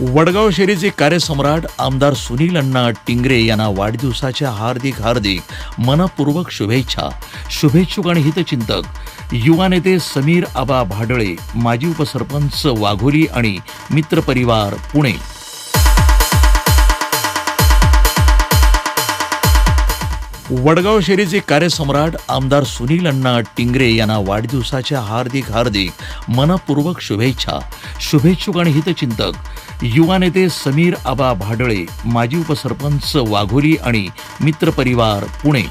वडगाव शेरीचे कार्यसम्राट आमदार सुनील अण्णा टिंगरे यांना वाढदिवसाच्या हार्दिक हार्दिक मनपूर्वक शुभेच्छा शुभेच्छुक आणि हितचिंतक. युवा नेते समीर आबा भाडळे माजी उपसरपंच वाघोली आणि मित्रपरिवार पुणे. वडगाव शेरीचे कार्यसम्राट आमदार सुनील अण्णा टिंगरे यांना वाढदिवसाच्या हार्दिक हार्दिक मनपूर्वक शुभेच्छा शुभेच्छुक आणि हितचिंतक. युवा नेते समीर आबा भाडळे माजी उपसरपंच वाघोली आणि मित्रपरिवार पुणे.